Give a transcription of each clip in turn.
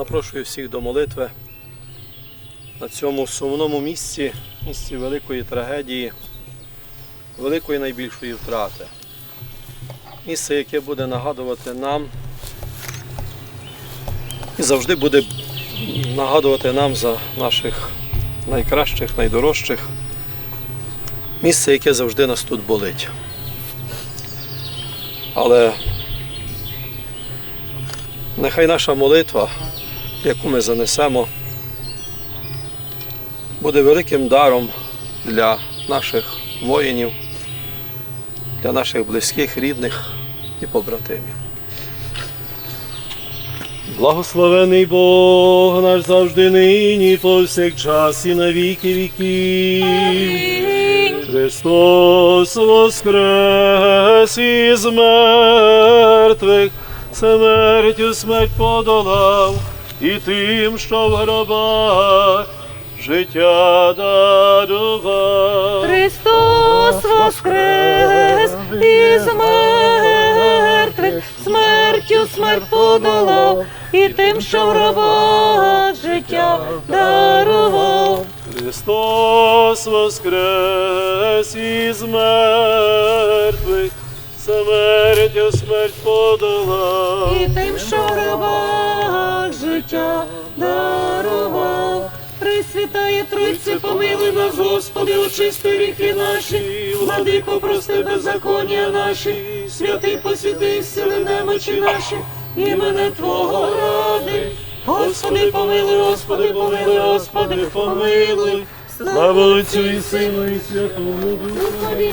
Запрошую всіх до молитви на цьому сумному місці, місці великої трагедії, великої найбільшої втрати. Місце, яке буде нагадувати нам і завжди буде нагадувати нам за наших найкращих, найдорожчих. Місце, яке завжди нас тут болить. Але нехай наша молитва яку ми занесемо, буде великим даром для наших воїнів, для наших близьких, рідних і побратимів. Благословений Бог наш завжди нині, повсякчас і на віки віків. Христос воскрес із мертвих, смертю смерть подолав, і тим, що в гробах життя дарував. Христос воскрес із мертвих, смертю смерть подолав, і тим, що в гробах життя дарував. Христос воскрес із мертвих, смертю смерть подолав. І тим, що в гробах життя дарував. Пресвятає Тройці, помилуй нас, Господи, очисти гріхи наші, владико, прости беззаконня наші, святий посвяти, сили немочі наші, імене Твого ради. Господи, помилуй, Господи, помилуй, Господи, помилуй. Слава Отцю і Сину і Святому Духу.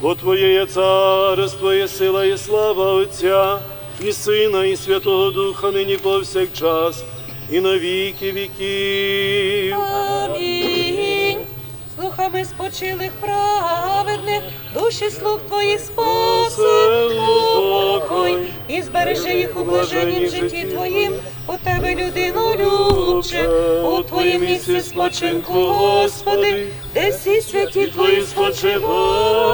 Бо Твоє є царство, є сила і слава Отця, і Сина, і Святого Духа, нині повсякчас, і на віки віків. Амінь. Слухами спочилих праведних, душі слуг твоїх спаси, упокой, і збережи їх у блаженнім житті твоїм, у тебе людину любче, у твоїм місці спочинку, Господи, де всі святі твої спочивають,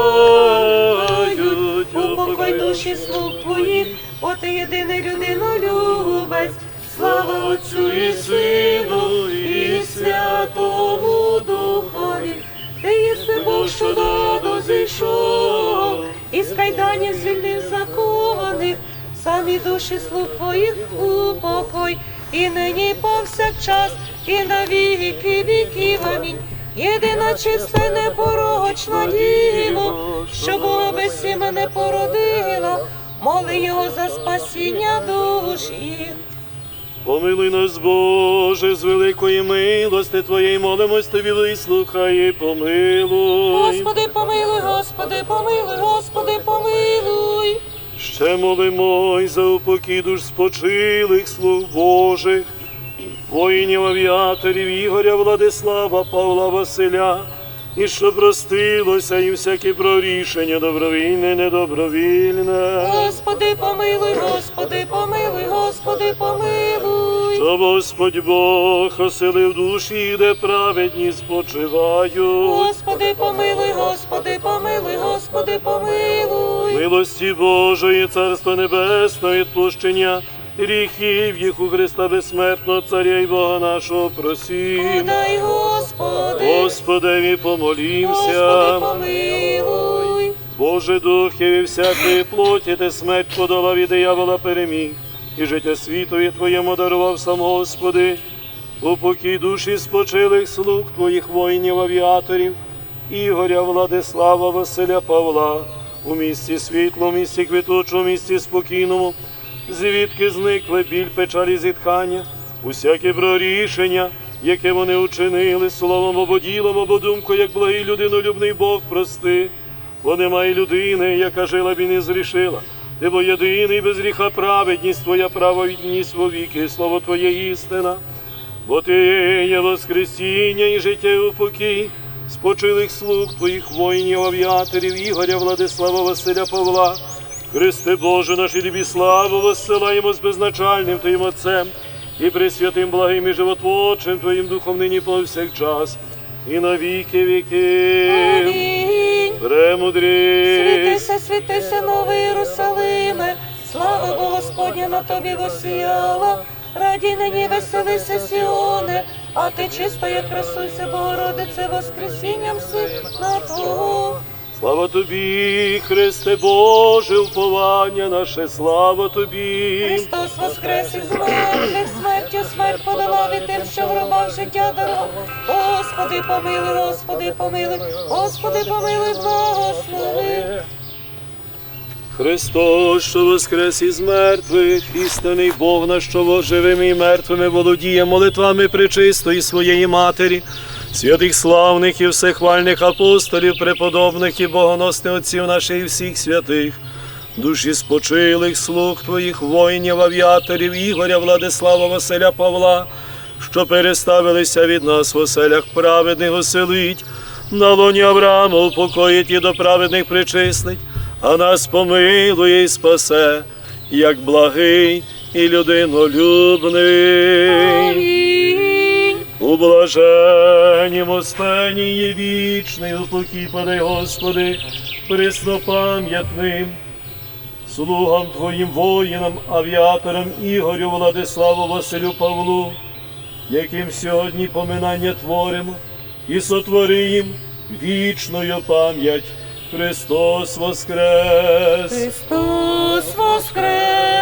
душі слуг твоїх, бо ти єдиний людинолюбець, слава Отцю і Сину, і Святому Духові. Ти єси Бог, що додо зійшов, із кайданів звільнив закованих, самі душі слуг твоїх упокой, і нині повсякчас, і на віки віків. Амінь. Єдина чиста непорочна діво, що Бога без сім'я породила, моли його за спасіння душі. Помилуй нас, Боже, з великої милости Твоєї молимось Тобі, вислухай і помилуй. Господи, помилуй, Господи, помилуй, Господи, помилуй. Ще молимо й за упокій душ спочилих слуг Божих, воїнів авіаторів Ігоря, Владислава, Павла Василя, і що простилося їм всяке прорішення добровільне, недобровільне. Господи, помилуй, Господи, помилуй, Господи, помилуй. Щоб Господь Бог оселив душі, де праведні спочивають. Господи, помилуй, Господи, помилуй, Господи, помилуй. Милості Божої, Царство Небесне, відпущення гріхів їх у Христа безсмертного Царя і Бога нашого просім. Подай, Господи, Господеві помолімся. Господи, помилуй. Боже Духові всякої плоті, ти смерть подолав і диявола переміг, і життя світові Твоєму дарував сам Господи, упокій душі спочилих слуг Твоїх воїнів авіаторів, Ігоря, Владислава, Василя Павла, у місті світло, в місті квітучому, в місті спокійному, звідки зникли біль, печалі зітхання, усяке прорішення, яке вони учинили словом або ділом, або думкою, як благий людинолюбний Бог прости. Бо немає людини, яка жила б і не зрішила. Ти бо єдиний без гріха праведність Твоя праведність вовіки, слово Твоє істина. бо Ти є воскресіння і життя і упокій, спочилих слуг Твоїх воїнів, авіаторів, Ігоря, Владислава, Василя Павла. Христе Боже, наш і тобі славу воссилаємо з безначальним Твоїм Отцем і пресвятим благим і животворчим Твоїм Духом нині повсякчас і на віки віки. Амінь. Премудрість. Світися, світися, новий Єрусалиме, слава Богу Господня на тобі восіяла. Раді нині веселися, Сіоне, а ти чисто як красуйся, Богородице, воскресінням сина Твого. Слава тобі, Христе Боже, уповання наше, слава тобі. Христос воскрес із мертвих, смертю смерть подолав і тим, що в гробах життя дарував. Господи, помилуй, Господи, помилуй, Господи, помилуй, благослови. Христос, що воскрес із мертвих, істинний Бог наш, що живими і мертвими володіє молитвами пречистої своєї Матері, святих славних і всехвальних апостолів, преподобних і богоносних отців наших і всіх святих, душі спочилих слуг Твоїх воїнів, авіаторів, Ігоря, Владислава, Василя Павла, що переставилися від нас в оселях праведних оселить, на лоні Авраама упокоїть і до праведних причислить, а нас помилує і спасе, як благий і людинолюбний. У блаженнім останній є вічний, упокій подай, Господи, преснопам'ятним, слугам Твоїм воїнам, авіаторам Ігорю, Владиславу, Василю Павлу, яким сьогодні поминання творимо, і сотвори їм вічною пам'ять. Христос Воскрес! Христос воскрес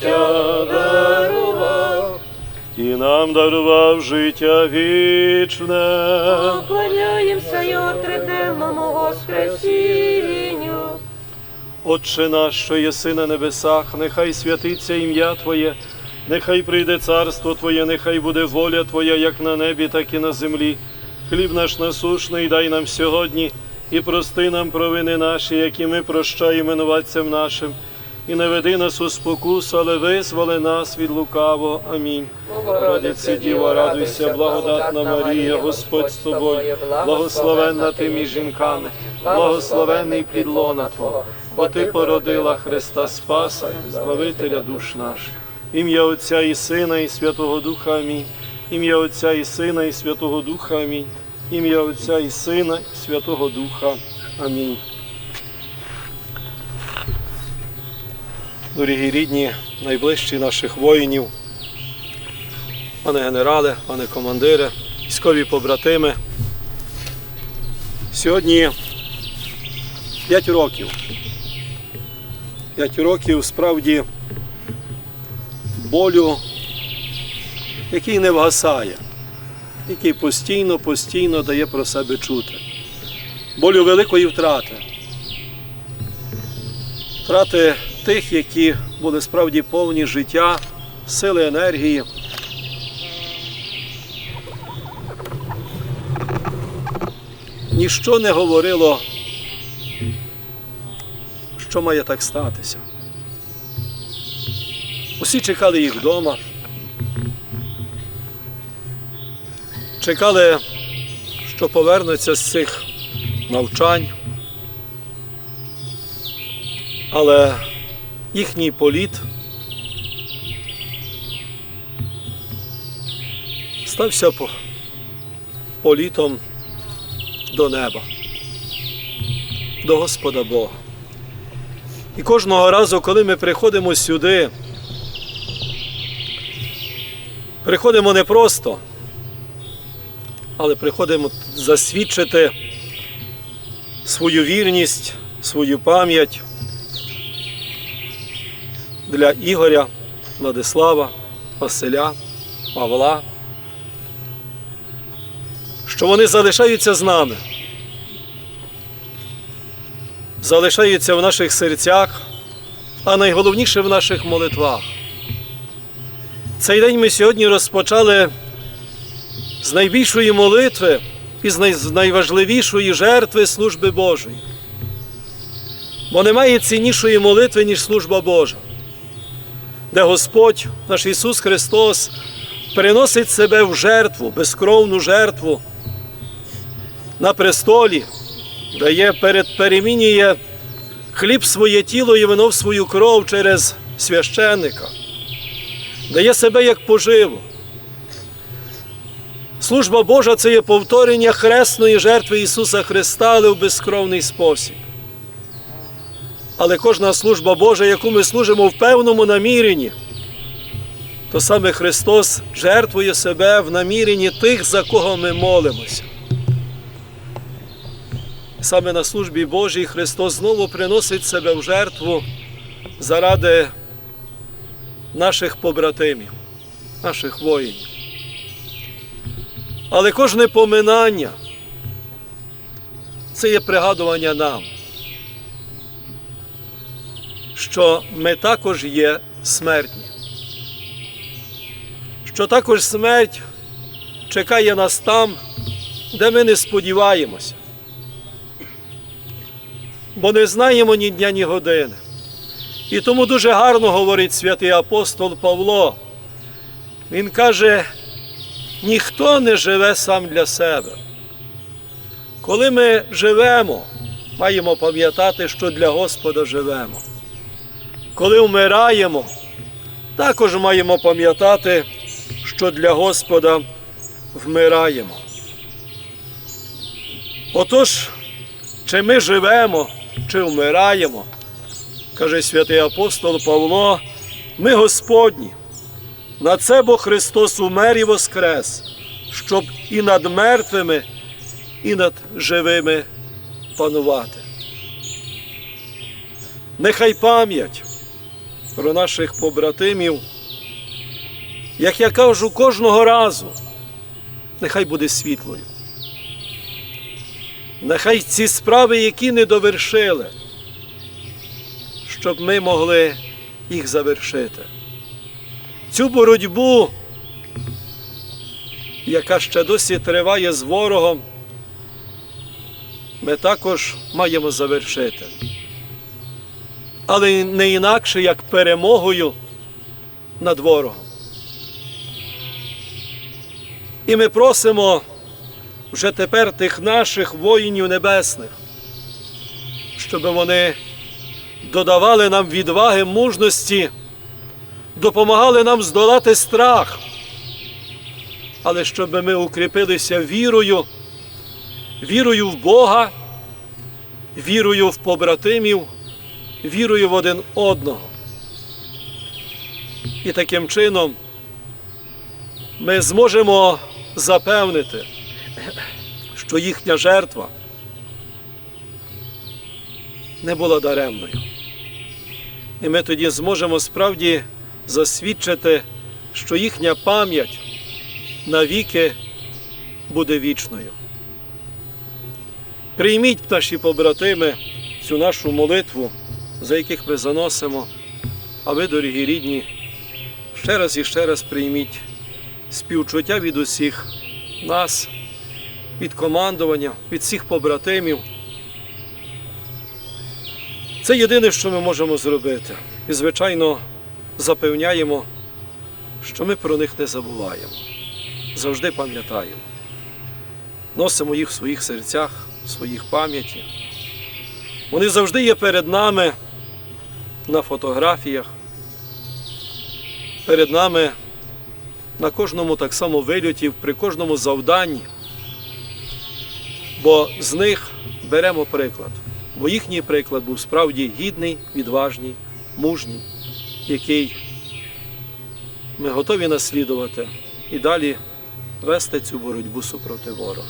життя дарував, і нам дарував життя вічне. Поклоняємося його триденному воскресінню. Отче наш, що єси на небесах, нехай святиться ім'я Твоє, нехай прийде царство Твоє, нехай буде воля Твоя, як на небі, так і на землі. Хліб наш насушний дай нам сьогодні, і прости нам провини наші, які ми прощаємо винуватцям нашим. І не веди нас у спокусу, але визволи нас від лукавого. Амінь. Родиться Діва, радуйся, благодатна Марія, Господь з тобою, благословенна ти між жінками, благословенний підлона Твого, бо ти породила Христа Спаса, Збавителя душ наших. Ім'я Отця і Сина, і Святого Духа Амінь. Ім'я Отця і Сина, і Святого Духа Амінь. Ім'я Отця і Сина, і Святого Духа. Амінь. Дорогі рідні, найближчі наших воїнів, пане генерали, пане командири, військові побратими. Сьогодні 5 років. 5 років справді болю, який не вгасає, який постійно, постійно дає про себе чути. Болю великої втрати. Втрати тих, які були справді повні життя, сили, енергії. Ніщо не говорило, що має так статися. Усі чекали їх вдома. Чекали, що повернуться з цих навчань. Але їхній політ стався політом до неба, до Господа Бога. І кожного разу, коли ми приходимо сюди, приходимо не просто, але приходимо засвідчити свою вірність, свою пам'ять для Ігоря, Владислава, Василя, Павла, що вони залишаються з нами, залишаються в наших серцях, а найголовніше в наших молитвах. Цей день ми сьогодні розпочали з найбільшої молитви і з найважливішої жертви служби Божої. Бо немає ціннішої молитви, ніж служба Божа, де Господь, наш Ісус Христос, приносить себе в жертву, безкровну жертву на престолі, дає перед перемінює хліб своє тіло і вино в свою кров через священника, дає себе як поживу. Служба Божа це є повторення хресної жертви Ісуса Христа, але в безкровний спосіб. Але кожна служба Божа, яку ми служимо в певному наміренні, то саме Христос жертвує себе в наміренні тих, за кого ми молимося. Саме на службі Божій Христос знову приносить себе в жертву заради наших побратимів, наших воїнів. Але кожне поминання це є пригадування нам, що ми також є смертні, що також смерть чекає нас там, де ми не сподіваємося, бо не знаємо ні дня, ні години. І тому дуже гарно говорить святий апостол Павло. Він каже, ніхто не живе сам для себе. Коли ми живемо, маємо пам'ятати, що для Господа живемо. Коли вмираємо, також маємо пам'ятати, що для Господа вмираємо. Отож, чи ми живемо, чи вмираємо, каже святий апостол Павло, ми Господні. На це бо Христос умер і воскрес, щоб і над мертвими, і над живими панувати. Нехай пам'ять про наших побратимів, як я кажу кожного разу, нехай буде світлою. Нехай ці справи, які не довершили, щоб ми могли їх завершити. Цю боротьбу, яка ще досі триває з ворогом, ми також маємо завершити. Але не інакше, як перемогою над ворогом. І ми просимо вже тепер тих наших воїнів небесних, щоб вони додавали нам відваги, мужності допомагали нам здолати страх, але щоб ми укріпилися вірою, вірою в Бога, вірою в побратимів, вірою в один одного. І таким чином ми зможемо запевнити, що їхня жертва не була даремною. І ми тоді зможемо справді засвідчити, що їхня пам'ять навіки буде вічною. Прийміть наші побратими цю нашу молитву, за яких ми заносимо, а ви, дорогі рідні, ще раз і ще раз прийміть співчуття від усіх нас, від командування, від всіх побратимів. Це єдине, що ми можемо зробити. І, звичайно, запевняємо, що ми про них не забуваємо, завжди пам'ятаємо. Носимо їх в своїх серцях, в своїх пам'яті. Вони завжди є перед нами на фотографіях, перед нами на кожному так само вильоті, при кожному завданні. Бо з них беремо приклад. Бо їхній приклад був справді гідний, відважний, мужній який ми готові наслідувати і далі вести цю боротьбу супроти ворога.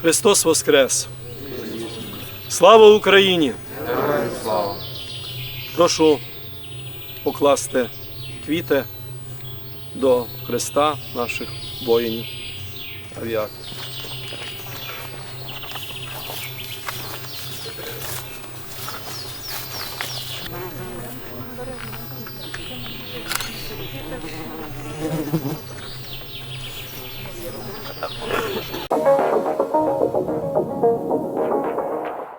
Христос Воскрес! Слава Україні! Прошу покласти квіти до хреста наших воїнів. Авіаторів.